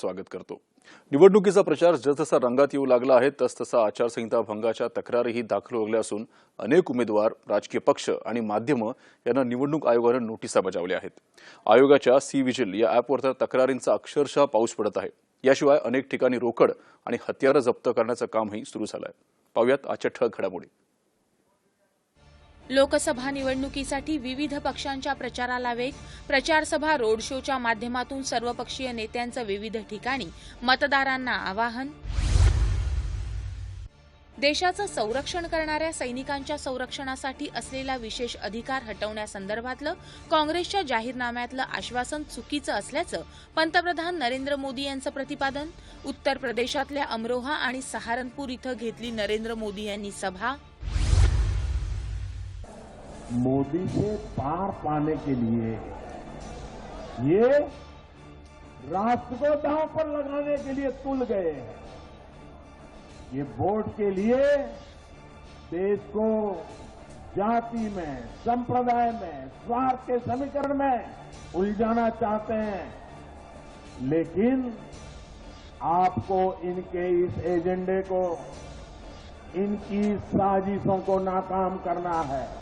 स्वागत करतो. निवडणुकीचा प्रचार जसजसा रंगात येऊ लागला आहे तसतसा आचारसंहिता भंगाच्या तक्रारीही दाखल होल्या असून अनेक उमेदवार राजकीय पक्ष आणि माध्यमं यांना निवडणूक आयोगानं नोटिसा बजावल्या आहेत. आयोगाच्या सी विजिल या ॲपवर तक्रारींचा अक्षरशः पाऊस पडत आहे. याशिवाय अनेक ठिकाणी रोकड आणि हत्यारं जप्त करण्याचं कामही सुरू झालं आहे पाहूयात आजच्या ठळक घडामोडी. लोकसभा निवडणुकीसाठी विविध पक्षांच्या प्रचाराला वेग प्रचारसभा रोड शोच्या माध्यमातून सर्वपक्षीय नेत्यांचं विविध ठिकाणी मतदारांना आवाहन. देशाचं संरक्षण करणाऱ्या सैनिकांच्या संरक्षणासाठी असलेला विशेष अधिकार हटवण्यासंदर्भातलं काँग्रेसच्या जाहीरनाम्यातलं आश्वासन चुकीचं असल्याचं पंतप्रधान नरेंद्र मोदी यांचं प्रतिपादन. उत्तर प्रदेशातल्या अमरोहा आणि सहारनपूर इथं घेतली नरेंद्र मोदी यांनी सभा. मोदी से पार पाने के लिए ये राष्ट्र को दांव पर लगाने के लिए तुल गए हैं। ये वोट के लिए देश को जाति में, संप्रदाय में, स्वार्थ के समीकरण में उलझाना चाहते हैं। लेकिन आपको इनके इस एजेंडे को, इनकी साजिशों को नाकाम करना है।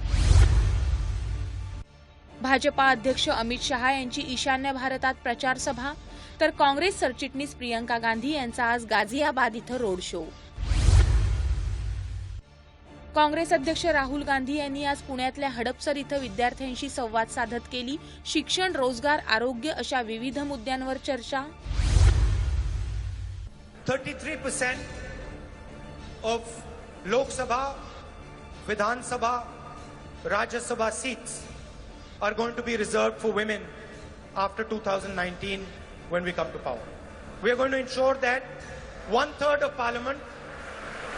भाजपा अध्यक्ष अमित शहा यांची ईशान्य भारतात प्रचार सभा तर काँग्रेस सरचिटणीस प्रियंका गांधी यांचा आज गाझियाबाद इथं रोड शो. काँग्रेस अध्यक्ष राहुल गांधी यांनी आज पुण्यातल्या हडपसर इथं विद्यार्थ्यांशी संवाद साधत केली. शिक्षण रोजगार आरोग्य अशा विविध मुद्द्यांवर चर्चा. Thirty three percent of Lok Sabha Vidhan Sabha Rajya Sabha seats are going to be reserved for women after 2019 when we come to power. We are going to ensure that one third of parliament,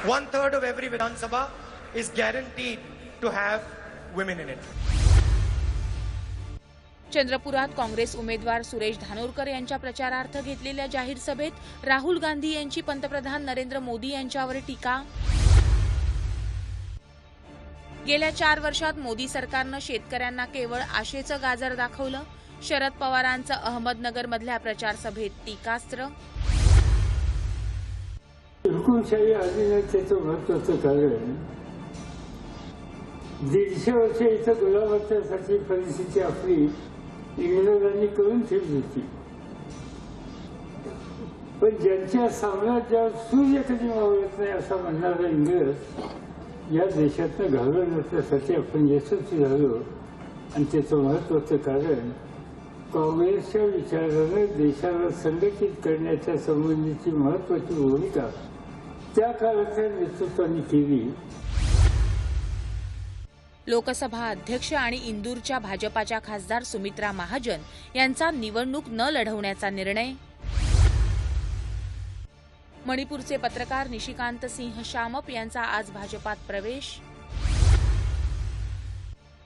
one third of every Vidhan Sabha is guaranteed to have women in it. चंद्रपुरात Congress उमेदवार सुरेश धानोरकर यांच्या प्रचारार्थ घेतलेल्या जाहीर सभेत राहुल गांधी यांची पंतप्रधान नरेंद्र मोदी यांच्यावर टीका गेल्या चार वर्षात मोदी सरकारनं शेतकऱ्यांना केवळ आशेचं गाजर दाखवलं. शरद पवारांचं अहमदनगरमधल्या प्रचारसभेत टीकास्त्र. हुकुमशाही अधिनियमाचं महत्वाचं कारण दीडशे वर्ष इथं गुलाबत्यासाठी परिस्थिती आपली इंग्रजांनी करून ठेवली होती. पण ज्यांच्या साम्राज्यावर सूर्य कधी मावळत नाही असं म्हणणारा इंग्रज या देशातनं घालवण्यासाठी आपण यशस्वी झालो आणि त्याचं महत्वाचं कारण काँग्रेसच्या विचारानं देशाला संघटित करण्याच्या संबंधीची महत्वाची भूमिका त्या काळातल्या नेतृत्वाने केली लोकसभा अध्यक्ष आणि इंदूरच्या भाजपाच्या खासदार सुमित्रा महाजन यांचा निवडणूक न लढवण्याचा निर्णय मणिपूरचे पत्रकार निशिकांत सिंह शामप यांचा आज भाजपात प्रवेश.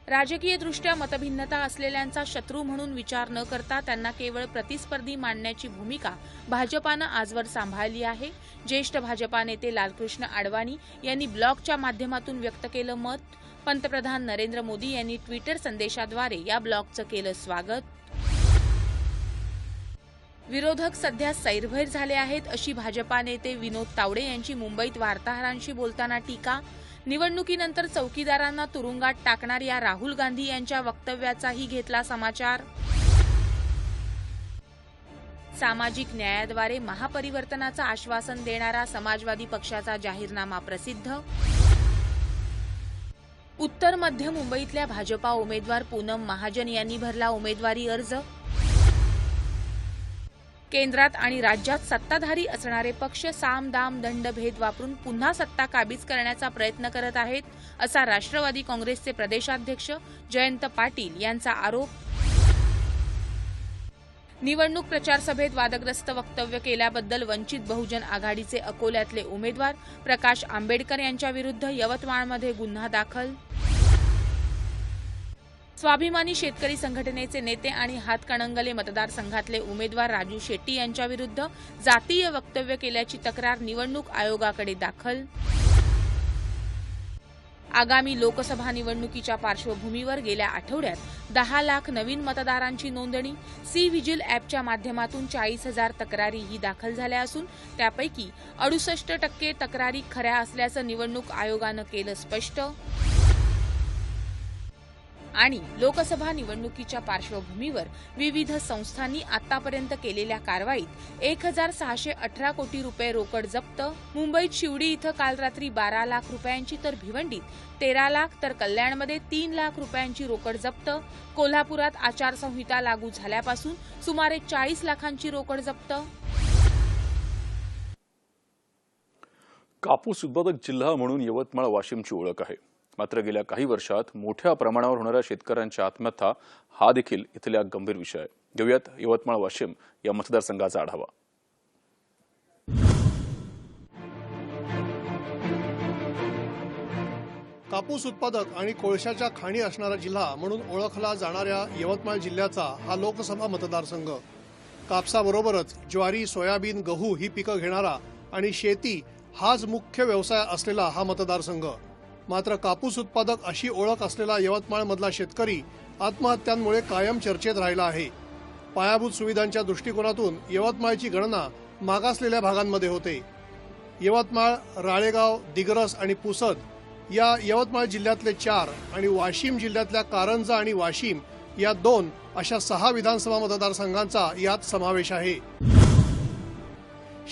राजकीयदृष्ट्या मतभिन्नता असलेल्यांचा शत्रू म्हणून विचार न करता त्यांना केवळ प्रतिस्पर्धी मांडण्याची भूमिका भाजपानं आजवर सांभाळली आहे. ज्येष्ठ भाजपा नेते लालकृष्ण आडवाणी यांनी ब्लॉगच्या माध्यमातून व्यक्त केलं मत. पंतप्रधान नरेंद्र मोदी यांनी ट्विटर संदेशाद्वारे या ब्लॉगचं केलं स्वागत. विरोधक सध्या सैरभैर झाले आहेत अशी भाजपा नेते विनोद तावडे यांची मुंबईत वार्ताहरांशी बोलताना टीका. निवडणुकीनंतर चौकीदारांना तुरुंगात टाकणार या राहुल गांधी यांच्या वक्तव्याचाही घेतला समाचार. सामाजिक न्यायाद्वारे महापरिवर्तनाचं आश्वासन देणारा समाजवादी पक्षाचा जाहीरनामा प्रसिद्ध. उत्तर मध्य मुंबईतल्या भाजपा उमेदवार पूनम महाजन यांनी भरला उमेदवारी अर्ज. केंद्रात आणि राज्यात सत्ताधारी असणारे पक्ष साम दाम दंड भेद वापरून पुन्हा सत्ता काबीज करण्याचा प्रयत्न करत आहेत असा राष्ट्रवादी काँग्रेसचे प्रदेशाध्यक्ष जयंत पाटील यांचा आरोप. निवडणूक प्रचार सभेत वादग्रस्त वक्तव्य केल्याबद्दल वंचित बहुजन आघाडीचे अकोल्यातले उमेदवार प्रकाश आंबेडकर यांच्या विरुद्ध यवतमाळमध्ये गुन्हा दाखल. स्वाभिमानी शेतकरी संघटनेचे नेते आणि हातकणंगले मतदारसंघातले उमेदवार राजू शेट्टी यांच्या विरुद्ध जातीय वक्तव्य केल्याची तक्रार निवडणूक आयोगाकडे दाखल. आगामी लोकसभा निवडणुकीच्या पार्श्वभूमीवर गेल्या आठवड्यात दहा लाख नवीन मतदारांची नोंदणी सी व्हिजिल अॅपच्या माध्यमातून चाळीस हजार तक्रारीही दाखल झाल्या असून त्यापैकी अडुसष्ट टक्के तक्रारी खऱ्या असल्याचं निवडणूक आयोगानं केलं स्पष्ट. आणि लोकसभा निवडणुकीच्या पार्श्वभूमीवर विविध संस्थांनी आतापर्यंत केलेल्या कारवाईत एक हजार सहाशे अठरा कोटी रुपये रोकड जप्त मुंबईत शिवडी इथं काल रात्री बारा लाख रुपयांची तर भिवंडीत तेरा लाख तर कल्याणमध्ये तीन लाख रुपयांची रोकड जप्त कोल्हापुरात आचारसंहिता लागू झाल्यापासून सुमारे चाळीस लाखांची रोकड जप्त. कापूस उत्पादक जिल्हा म्हणून यवतमाळ वाशिमची ओळख आहे. मात्र गेल्या काही वर्षात मोठ्या प्रमाणावर होणाऱ्या शेतकऱ्यांच्या आत्महत्या हा देखील इथल्या गंभीर विषय आहे. घेऊयात यवतमाळ वाशिम या मतदारसंघाचा आढावा. कापूस उत्पादक आणि कोळशाच्या खाणी असणारा जिल्हा म्हणून ओळखला जाणाऱ्या यवतमाळ जिल्ह्याचा हा लोकसभा मतदारसंघ. कापसाबरोबरच ज्वारी सोयाबीन गहू ही पिकं घेणारा आणि शेती हाच मुख्य व्यवसाय असलेला हा मतदारसंघ. मात्र कापूस उत्पादक अशी ओळख असलेला यवतमाळमधला शेतकरी आत्महत्यांमुळे कायम चर्चेत राहिला आहे. पायाभूत सुविधांच्या दृष्टिकोनातून यवतमाळची गणना मागासलेल्या भागांमध्ये होते. यवतमाळ राळेगाव दिग्रस आणि पुसद या यवतमाळ जिल्ह्यातले चार आणि वाशिम जिल्ह्यातल्या कारंजा आणि वाशिम या दोन अशा सहा विधानसभा मतदारसंघांचा यात समावेश आहे.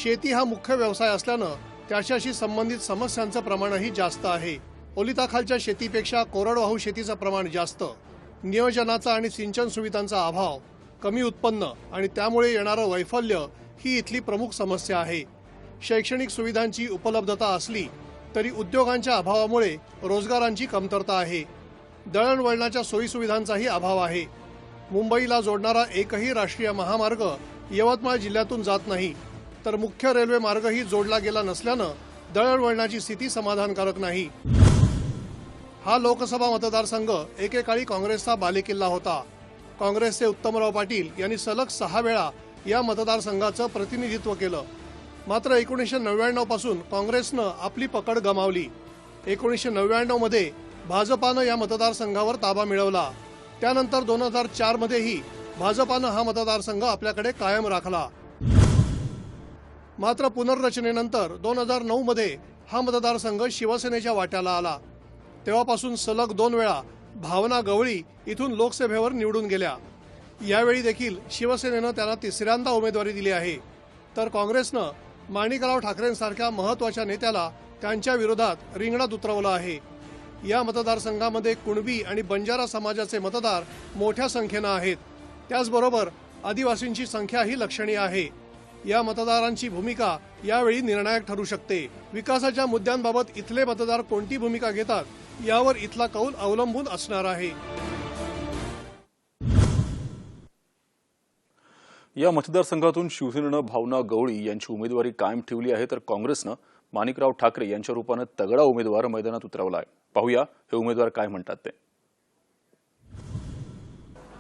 शेती हा मुख्य व्यवसाय असल्यानं त्याच्याशी संबंधित समस्यांचं प्रमाणही जास्त आहे. ओलिताखालच्या शेतीपेक्षा कोरडवाहू शेतीचं प्रमाण जास्त नियोजनाचा आणि सिंचन सुविधांचा अभाव कमी उत्पन्न आणि त्यामुळे येणारं वैफल्य ही इथली प्रमुख समस्या आहे. शैक्षणिक सुविधांची उपलब्धता असली तरी उद्योगांच्या अभावामुळे रोजगारांची कमतरता आहे. दळणवळणाच्या सोयीसुविधांचाही अभाव आहे. मुंबईला जोडणारा एकही राष्ट्रीय महामार्ग यवतमाळ जिल्ह्यातून जात नाही तर मुख्य रेल्वे मार्गही जोडला गेला नसल्यानं दळणवळणाची स्थिती समाधानकारक नाही. हा लोकसभा मतदारसंघ एकेकाळी काँग्रेसचा बालेकिल्ला होता. काँग्रेसचे उत्तमराव पाटील यांनी सलग सहा वेळा या मतदारसंघाचं प्रतिनिधित्व केलं. मात्र एकोणीसशे नव्याण्णवपासून काँग्रेसनं आपली पकड गमावली. एकोणीसशे नव्याण्णवमध्ये भाजपानं या मतदारसंघावर ताबा मिळवला. त्यानंतर दोन हजार चार मध्येही भाजपानं हा मतदारसंघ आपल्याकडे कायम राखला. मात्र पुनर्रचनेनंतर दोन हजार नऊ मध्ये हा मतदारसंघ शिवसेनेच्या वाट्याला आला. तेव्हापासून सलग दोन वेळा भावना गवळी इथून लोकसभेवर निवडून गेल्या. यावेळी देखील शिवसेनेनं त्यांना तिसऱ्यांदा उमेदवारी दिली आहे. तर काँग्रेसनं माणिकराव ठाकरेंसारख्या महत्त्वाच्या नेत्याला त्यांच्या विरोधात रिंगणात उतरवलं आहे. या मतदारसंघामध्ये कुणबी आणि बंजारा समाजाचे मतदार मोठ्या संख्येनं आहेत. त्याचबरोबर आदिवासींची संख्याही लक्षणीय आहे. या मतदारांची भूमिका यावेळी निर्णायक ठरू शकते. विकासाच्या मुद्द्यांबाबत इथले मतदार कोणती भूमिका घेतात यावर इथला कौल अवलंबून असणार आहे. या मतदारसंघातून शिवसेनेनं भावना गवळी यांची उमेदवारी कायम ठेवली आहे तर काँग्रेसनं माणिकराव ठाकरे यांच्या रूपानं तगडा उमेदवार मैदानात उतरवला आहे. पाहूया हे उमेदवार काय म्हणतात ते.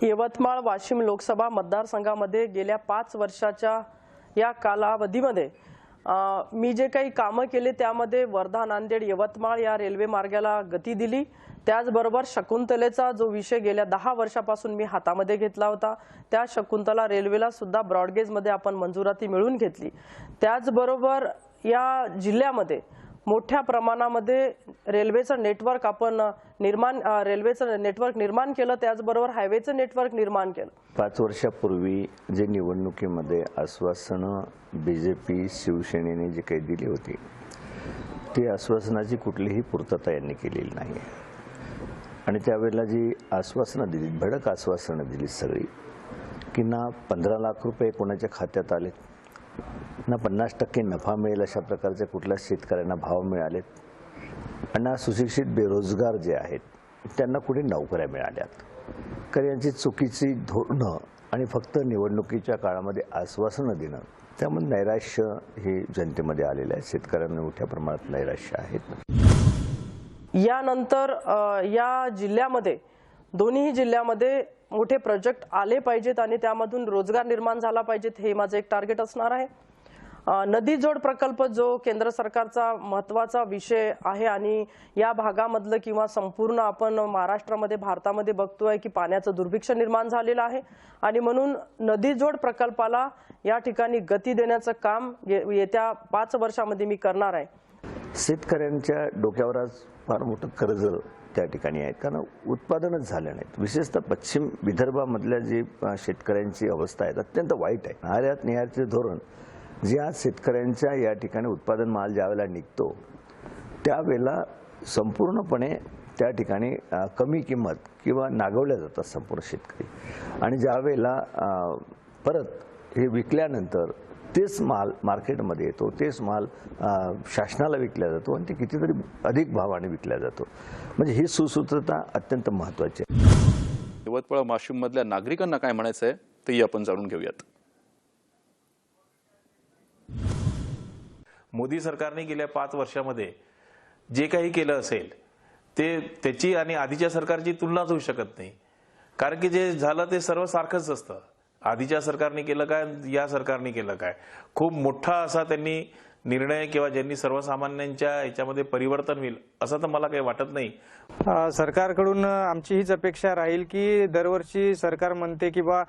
यवतमाळ वाशिम लोकसभा मतदारसंघामध्ये गेल्या पाच वर्षाच्या या कालावधीमध्ये मी जे काही कामं केले त्यामध्ये वर्धा नांदेड यवतमाळ या रेल्वे मार्गाला गती दिली. त्याचबरोबर शकुंतलेचा जो विषय गेल्या दहा वर्षापासून मी हातामध्ये घेतला होता त्या शकुंतला रेल्वेला सुद्धा ब्रॉडगेजमध्ये आपण मंजुराती मिळवून घेतली. त्याचबरोबर या जिल्ह्यामध्ये मोठ्या प्रमाणामध्ये रेल्वेचं नेटवर्क आपण निर्माण रेल्वेचं नेटवर्क निर्माण केलं त्याचबरोबर हायवेचं नेटवर्क निर्माण केलं. पाच वर्षापूर्वी जे निवडणुकीमध्ये आश्वासनं बी जे पी शिवसेनेने जे काही दिली होती ती आश्वासनाची कुठलीही पूर्तता यांनी केलेली नाही. आणि त्यावेळेला जी आश्वासनं दिली भडक आश्वासनं दिली सगळी की ना पंधरा लाख रुपये कोणाच्या खात्यात आलेत ना पन्नास टक्के नफा मिळेल अशा प्रकारचे कुठल्या शेतकऱ्यांना भाव मिळालेत? अण्णा सुशिक्षित बेरोजगार जे आहेत त्यांना कुठे नोकऱ्या मिळाल्यात? तर यांची चुकीची धोरणं आणि फक्त निवडणुकीच्या काळामध्ये आश्वासनं देणं त्यामुळे नैराश्य हे जनतेमध्ये आलेलं आहे. शेतकऱ्यांना मोठ्या प्रमाणात नैराश्य आहेत. यानंतर या जिल्ह्यामध्ये दोन्ही जिल्ह्यामध्ये मोठे प्रोजेक्ट आले पाहिजेत आणि त्यामधून रोजगार निर्माण झाला पाहिजेत हे माझं एक टार्गेट असणार आहे. नदी जोड प्रकल्प जो केंद्र सरकारचा महत्त्वाचा विषय आहे आणि या भागामधलं किंवा संपूर्ण आपण महाराष्ट्रामध्ये भारतामध्ये बघतोय की पाण्याचं दुर्भिक्ष निर्माण झालेलं आहे आणि म्हणून नदी जोड प्रकल्पाला या ठिकाणी गती देण्याचं काम ये- येत्या पाच वर्षामध्ये मी करणार आहे. शेतकऱ्यांच्या डोक्यावर आज फार मोठं कर्ज त्या ठिकाणी आहेत. कारण उत्पादनच झालं नाहीत. विशेषतः पश्चिम विदर्भामधल्या जी शेतकऱ्यांची अवस्था आहे अत्यंत वाईट आहे. आयात निहारचे धोरण जे आज शेतकऱ्यांच्या या ठिकाणी उत्पादन माल ज्यावेळेला निघतो त्यावेळेला संपूर्णपणे त्या ठिकाणी कमी किंमत किंवा नागवल्या जातात संपूर्ण शेतकरी. आणि ज्यावेळेला परत हे विकल्यानंतर तेच माल मार्केटमध्ये येतो तेच माल शासनाला विकला जातो आणि ते कितीतरी अधिक भावाने विकला जातो. म्हणजे ही सुसूत्रता अत्यंत महत्त्वाची आहे. यवतमाळ वाशिममधल्या नागरिकांना काय म्हणायचं आहे तेही आपण जाणून घेऊयात. मोदी सरकारने गेल्या पाच वर्षामध्ये जे काही केलं असेल ते त्याची आणि आधीच्या सरकारची तुलनाच होऊ शकत नाही. कारण की जे झालं ते सर्व सारखंच असतं. आधीच्या सरकारने केलं काय या सरकारने केलं काय? खूप मोठा असा त्यांनी निर्णय किंवा ज्यांनी सर्वसामान्यांच्या याच्यामध्ये परिवर्तन होईल असं तर मला काही वाटत नाही. सरकारकडून आमची हीच अपेक्षा राहील की दरवर्षी सरकार म्हणते की बा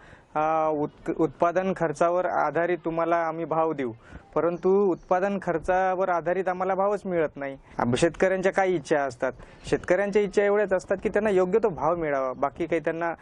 उत उत्पादन खर्चावर आधारित तुम्हाला आम्ही भाव देऊ. परंतु उत्पादन खर्चावर आधारित आम्हाला भावच मिळत नाही. आम- शेतकऱ्यांच्या काही इच्छा असतात. शेतकऱ्यांच्या इच्छा एवढ्याच असतात की त्यांना योग्य तो भाव मिळावा. बाकी काही त्यांना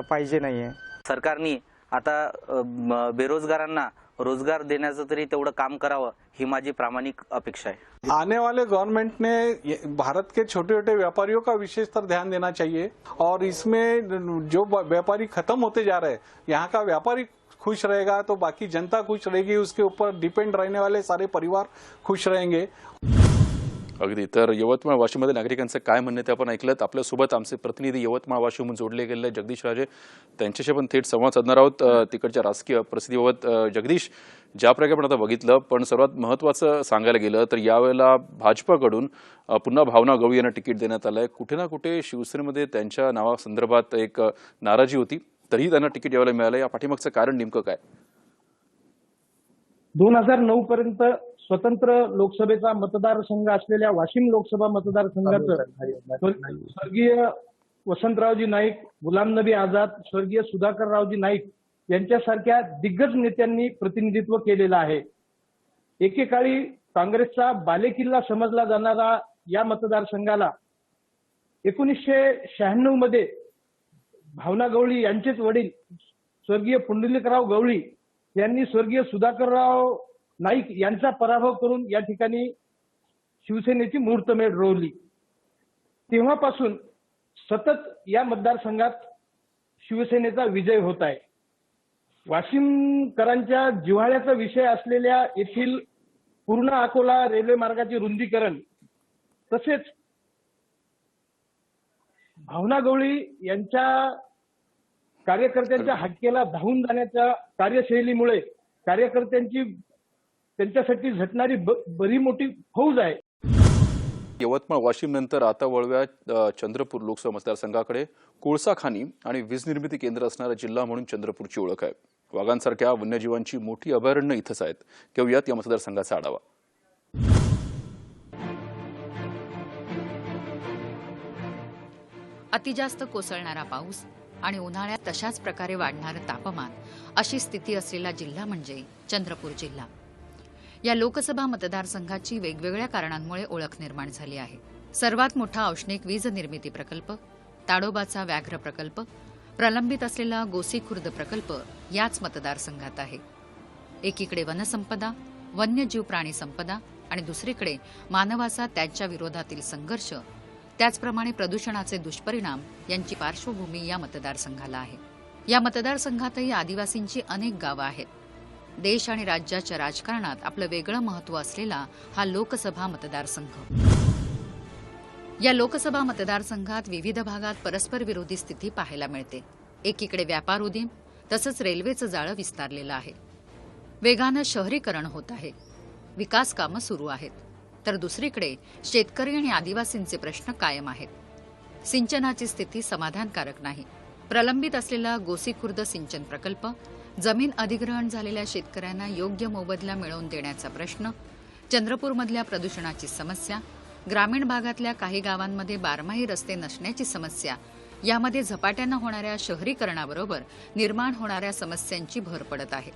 पाहिजे नाहीये. सरकारने आता बेरोजगारांना रोज़गार देण्याचं तरी तेवढं काम करावं, ही प्रामाणिक अपेक्षा आहे. आने वाले गवर्नमेंट ने भारत के छोटे छोटे व्यापारियों का विशेषतर ध्यान देना चाहिए, और इसमें जो व्यापारी खत्म होते जा रहे हैं, यहाँ का व्यापारी खुश रहेगा तो बाकी जनता खुश रहेगी, उसके ऊपर डिपेंड रहने वाले सारे परिवार खुश रहेंगे। अगदी. तर यवतमाळ वाशिममध्ये नागरिकांचं काय म्हणणं आहे ते आपण ऐकलं. आपल्यासोबत आमचे प्रतिनिधी यवतमाळ वाशिमहून जोडले गेलेले जगदीश राजे त्यांच्याशी पण थेट संवाद साधणार आहोत. तिकडच्या राजकीय परिस्थितीबाबत जगदीश ज्या प्रकारे आपण आता बघितलं पण सर्वात महत्त्वाचं सांगायला गेलं तर यावेळेला भाजपाकडून पुन्हा भावना गवळी यांना तिकीट देण्यात आलंय. कुठे ना कुठे शिवसेनेमध्ये त्यांच्या नावासंदर्भात एक नाराजी होती. तरीही त्यांना तिकीट यावेळेला मिळालं. या पाठीमागचं कारण नेमकं काय? दोन हजार नऊ पर्यंत स्वतंत्र लोकसभेचा मतदारसंघ असलेल्या वाशिम लोकसभा मतदारसंघाचं स्वर- स्वर्गीय वसंतरावजी नाईक गुलाम नबी आझाद स्वर्गीय सुधाकररावजी नाईक यांच्यासारख्या दिग्गज नेत्यांनी प्रतिनिधित्व केलेलं आहे. एकेकाळी काँग्रेसचा बालेकिल्ला समजला जाणारा या मतदारसंघाला एकोणीसशे शहाण्णवमध्ये भावना गवळी यांचेच वडील स्वर्गीय पुंडलिकराव गवळी यांनी स्वर्गीय सुधाकरराव नाईक यांचा पराभव करून या ठिकाणी शिवसेनेची मुहूर्तमेढ रोवली. तेव्हापासून सतत या मतदारसंघात शिवसेनेचा विजय होत आहे. वाशिमकरांच्या जिव्हाळ्याचा विषय असलेल्या येथील पूर्ण अकोला रेल्वे मार्गाचे रुंदीकरण तसेच भावना गवळी यांच्या कार्यकर्त्यांच्या हक्केला धावून जाण्याच्या कार्यशैलीमुळे कार्यकर्त्यांची त्यांच्यासाठी झटणारी बरी मोठी फौज आहे. यवतमाळ वाशिम नंतर आता वळव्या चंद्रपूर लोकसभा मतदारसंघाकडे कोळसा खाणी आणि वीज निर्मिती केंद्र असणारा जिल्हा म्हणून चंद्रपूरची ओळख आहे. वाघांसारख्या वन्यजीवांची मोठी अभयारण्य इथंच आहेत. घेऊयात या मतदारसंघाचा आढावा. अतिजास्त कोसळणारा पाऊस आणि उन्हाळ्यात तशाच प्रकारे वाढणारं तापमान अशी स्थिती असलेला जिल्हा म्हणजे चंद्रपूर जिल्हा. या लोकसभा मतदारसंघाची वेगवेगळ्या कारणांमुळे ओळख निर्माण झाली आहे. सर्वात मोठा औष्णिक वीज निर्मिती प्रकल्प ताडोबाचा व्याघ्र प्रकल्प प्रलंबित असलेला गोसीखुर्द प्रकल्प याच मतदारसंघात आहे. एकीकडे वनसंपदा वन्यजीव प्राणी संपदा आणि दुसरीकडे मानवाचा त्यांच्या विरोधातील संघर्ष त्याचप्रमाणे प्रदूषणाचे दुष्परिणाम यांची पार्श्वभूमी या मतदारसंघाला आहे. या मतदारसंघातही आदिवासींची अनेक गावं आहेत. देश आणि राज्याच्या राजकारणात आपलं वेगळं महत्त्व असलेला हा लोकसभा मतदारसंघ. या लोकसभा मतदारसंघात विविध भागात परस्पर विरोधी स्थिती पाहायला मिळते. एकीकडे व्यापार उदीम तसंच रेल्वेचं जाळं विस्तारलेलं आहे. वेगानं शहरीकरण होत आहे. विकास कामं सुरू आहेत. तर दुसरीकडे शेतकरी आणि आदिवासींचे प्रश्न कायम आहेत. सिंचनाची स्थिती समाधानकारक नाही. प्रलंबित असलेला गोसीखुर्द सिंचन प्रकल्प जमीन अधिग्रहण झालेल्या शेतकऱ्यांना योग्य मोबदला मिळवून देण्याचा प्रश्न चंद्रपूरमधल्या प्रदूषणाची समस्या ग्रामीण भागातल्या काही गावांमध्ये बारमाही रस्ते नसण्याची समस्या यामध्ये झपाट्यानं होणाऱ्या शहरीकरणाबरोबर निर्माण होणाऱ्या समस्यांची भर पडत आहे.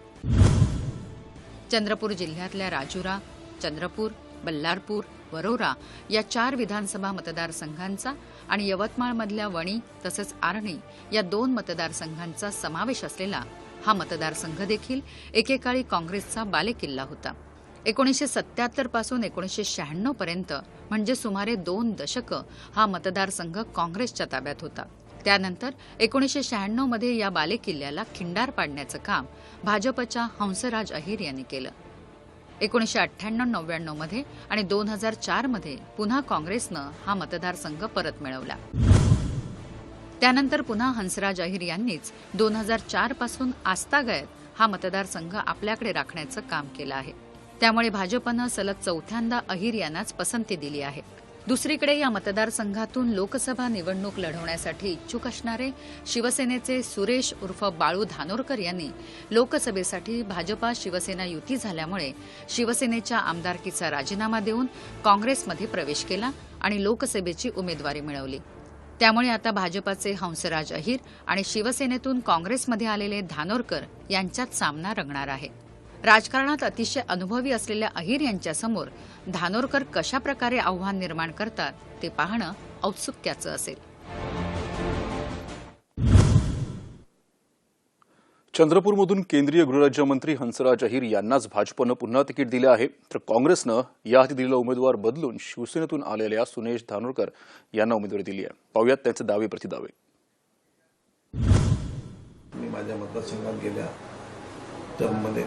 चंद्रपूर जिल्ह्यातल्या राजुरा चंद्रपूर बल्लारपूर वरोरा या चार विधानसभा मतदारसंघांचा आणि यवतमाळमधल्या वणी तसंच आर्णी या दोन मतदारसंघांचा समावेश असलेला हा मतदारसंघ देखील एकेकाळी काँग्रेसचा बालेकिल्ला होता. एकोणीसशे सत्याहत्तरपासून एकोणीसशे शहाण्णव पर्यंत म्हणजे सुमारे दोन दशकं हा मतदारसंघ काँग्रेसच्या ताब्यात होता. त्यानंतर एकोणीसशे शहाण्णवमध्ये या बालेकिल्ल्याला खिंडार पाडण्याचं काम भाजपच्या हंसराज अहिर यांनी केलं. एकोणीसशे अठ्ठ्याण्णव नव्याण्णवमध्ये आणि दोन हजार चारमध्ये पुन्हा काँग्रेसनं हा मतदारसंघ परत मिळवला. त्यानंतर पुन्हा हंसराज अहिर यांनीच दोन हजार चारपासून आस्तागायत हा मतदारसंघ आपल्याकडे राखण्याचं काम केलं आहे. त्यामुळे भाजपनं सलग चौथ्यांदा अहिर यांनाच पसंती दिली आहे. दुसरीकडे या मतदारसंघातून लोकसभा निवडणूक लढवण्यासाठी इच्छुक असणारे शिवसेनेचे सुरेश उर्फ बाळू धानोरकर यांनी लोकसभेसाठी भाजपा शिवसेना युती झाल्यामुळे शिवसेनेच्या आमदारकीचा राजीनामा देऊन काँग्रेसमध्ये प्रवेश केला आणि लोकसभेची उमेदवारी मिळवली. त्यामुळे आता भाजपाचे हंसराज अहिर आणि शिवसेनेतून काँग्रेसमध्ये आलेले धानोरकर यांच्यात सामना रंगणार आहे. राजकारणात अतिशय अनुभवी असलेल्या अहिर यांच्यासमोर धानोरकर कशा प्रकारे आव्हान निर्माण करतात ते पाहणं औत्सुक्याचं असेल. चंद्रपूरमधून केंद्रीय गृहराज्यमंत्री हंसराज अहिर यांनाच भाजपनं पुन्हा तिकीट दिले आहे. तर काँग्रेसनं याआधी दिलेला उमेदवार बदलून शिवसेनेतून आलेल्या सुनेश धानोरकर यांना उमेदवारी दिली आहे. पाहुयात त्यांचे दावे प्रतिदावे मी माझ्या मतदारसंघात गेल्या टर्ममध्ये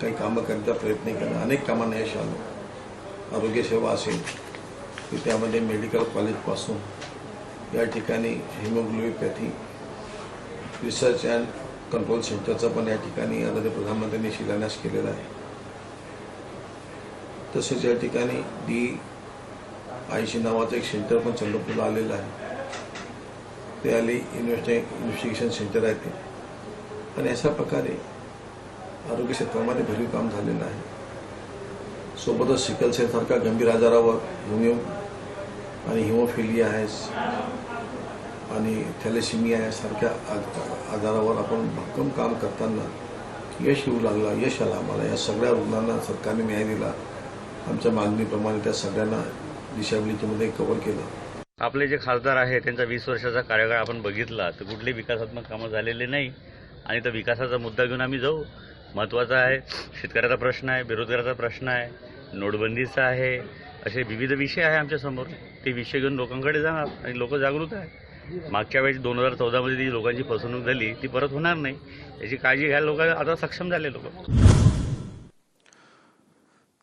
काही कामं करण्याचा प्रयत्न केला. अनेक कामांना यश आलं. आरोग्यसेवा असेल की त्यामध्ये मेडिकल कॉलेजपासून या ठिकाणी हिमोग्लोपॅथी रिसर्च अँड कंट्रोल सेंटरचा पण या ठिकाणी आदरणीय प्रधानमंत्र्यांनी शिलान्यास केलेला आहे. तसेच या ठिकाणी डी आयशी नावाचं एक सेंटर पण चंद्रपूरला आलेलं आहे. ते आली इन्व्हेस्टे इन्व्हेस्टिगेशन सेंटर आहे ते. आणि अशा प्रकारे आरोग्य क्षेत्रामध्ये भरीव काम झालेलं आहे. सोबतच सिकल सेलसारख्या गंभीर आजारावर होमिओ आणि हिमोफिलिया आहे आणि थॅलेसिमिया यासारख्या आजारावर आपण भक्कम काम करताना यश येऊ लागला यश आला आम्हाला. या सगळ्या रुग्णांना सरकारने न्याय दिला. आमच्या मागणीप्रमाणे त्या सगळ्यांना डिसॅबिलिटीमध्ये कव्हर केलं. आपले जे खासदार आहे त्यांचा वीस वर्षाचा कार्यकाळ आपण बघितला. तर कुठले विकासात्मक कामं झालेले नाही. आणि त्या विकासाचा मुद्दा घेऊन आम्ही जाऊ. महत्त्वाचा आहे. शेतकऱ्याचा प्रश्न आहे बेरोजगाराचा प्रश्न आहे नोटबंदीचा आहे असे विविध विषय आहे आमच्यासमोर ते विषय घेऊन लोकांकडे जाणार आणि लोक जागृत आहे मागच्या वेळेस दोन हजार चौदामध्ये जी लोकांची फसवणूक झाली ती परत होणार नाही. याची काळजी घ्यायला लोक आता सक्षम झाले लोक.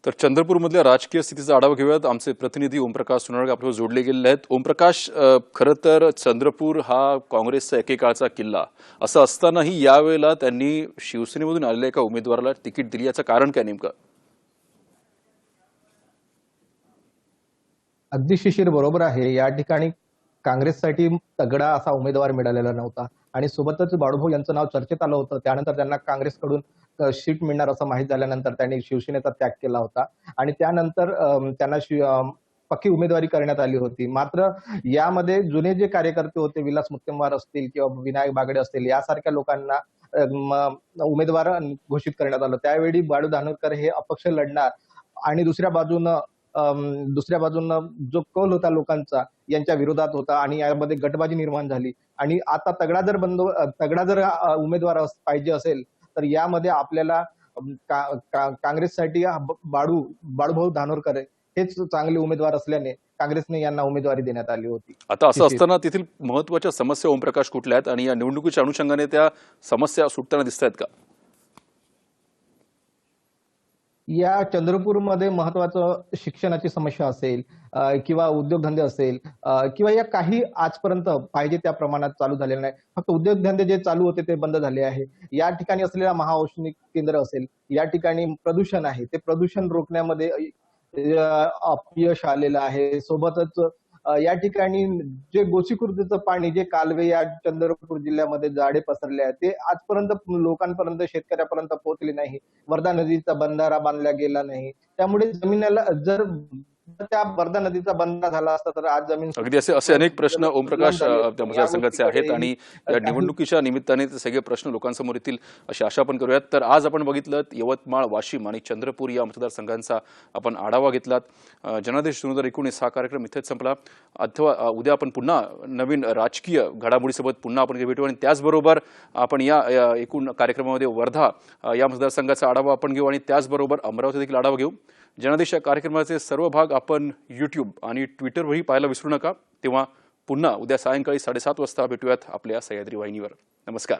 तर चंद्रपूरमधल्या राजकीय स्थितीचा आढावा घेऊयात. आमचे प्रतिनिधी ओमप्रकाश सोनाळगे आपल्यावर जोडले गेलेले आहेत. ओमप्रकाश खरं तर चंद्रपूर हा काँग्रेसचा एकेकाळचा किल्ला. असं असतानाही यावेळेला त्यांनी शिवसेनेमधून आलेल्या एका उमेदवाराला तिकीट दिली. याचं कारण काय नेमकं? अगदी शिशिर बरोबर आहे. या ठिकाणी काँग्रेससाठी तगडा असा उमेदवार मिळालेला नव्हता. आणि सोबतच बाळूभाऊ यांचं नाव चर्चेत आलं होतं. त्यानंतर त्यांना काँग्रेसकडून शीट मिळणार असं माहीत झाल्यानंतर त्यांनी शिवसेनेचा त्याग केला होता. आणि त्यानंतर त्यांना शि- पक्की उमेदवारी करण्यात आली होती. मात्र यामध्ये जुने जे कार्यकर्ते होते विलास मुत्तेमवार असतील किंवा विनायक बागडे असतील यासारख्या लोकांना उमेदवार घोषित करण्यात आलं. त्यावेळी बाळू धानोरकर हे अपक्ष लढणार आणि दुसऱ्या बाजूनं दुसऱ्या बाजूनं जो कल होता लोकांचा यांच्या विरोधात होता आणि यामध्ये गटबाजी निर्माण झाली. आणि आता तगडा जर बंदो तगडा जर उमेदवार पाहिजे असेल तर यामध्ये आपल्याला अम, का- का- काँग्रेससाठी बाळू बाळूभाऊ धानोरकर हेच चांगले उमेदवार असल्याने काँग्रेसने यांना उमेदवारी देण्यात आली होती आता असं. असताना तेथील महत्त्वाच्या समस्या ओमप्रकाश कुठल्या आहेत आणि या निवडणुकीच्या अनुषंगाने त्या समस्या सुटताना दिसत आहेत का या चंद्रपूरमध्ये महत्वाचं शिक्षणाची समस्या असेल किंवा उद्योगधंदे असेल किंवा या काही आजपर्यंत पाहिजे त्या प्रमाणात चालू झालेले नाही. फक्त उद्योगधंदे जे चालू होते ते बंद झाले आहे. या ठिकाणी असलेला महाऔष्णिक केंद्र असेल या ठिकाणी प्रदूषण आहे. ते प्रदूषण रोखण्यामध्ये अपयश आलेलं आहे. सोबतच या ठिकाणी जे गोसीखुर्दचं पाणी जे कालवे या चंद्रपूर जिल्ह्यामध्ये जाडे पसरले आहेत ते आजपर्यंत लोकांपर्यंत शेतकऱ्यापर्यंत पोहोचले नाही. वर्धा नदीचा बंधारा बांधला गेला नाही. त्यामुळे जमिनीला जर त्या वर्धा नदीचा बंधारा झाला असता तर आज जमीन अगदी असे असे अनेक प्रश्न ओमप्रकाश त्या मतदारसंघाचे आहेत आणि या निवडणुकीच्या निमित्ताने सगळे प्रश्न लोकांसमोर येतील अशी आशा आपण करूयात. तर आज आपण बघितलं यवतमाळ वाशिम आणि चंद्रपूर या मतदारसंघांचा आपण आढावा घेतलात. जनादेश दोन हजार एकोणीस हा कार्यक्रम इथेच संपला. अथवा उद्या आपण पुन्हा नवीन राजकीय घडामोडीसोबत पुन्हा आपण भेटू आणि त्याचबरोबर आपण या एकूण कार्यक्रमामध्ये वर्धा या मतदारसंघाचा आढावा आपण घेऊ आणि त्याचबरोबर अमरावती देखील आढावा घेऊ. जनादेश या कार्यक्रमाचे सर्व भाग आपण यूट्यूब आणि ट्विटरवरही पाहायला विसरू नका. तेव्हा पुन्हा उद्या सायंकाळी साडेसात वाजता भेटूयात आपल्या सह्याद्री वाहिनीवर. नमस्कार.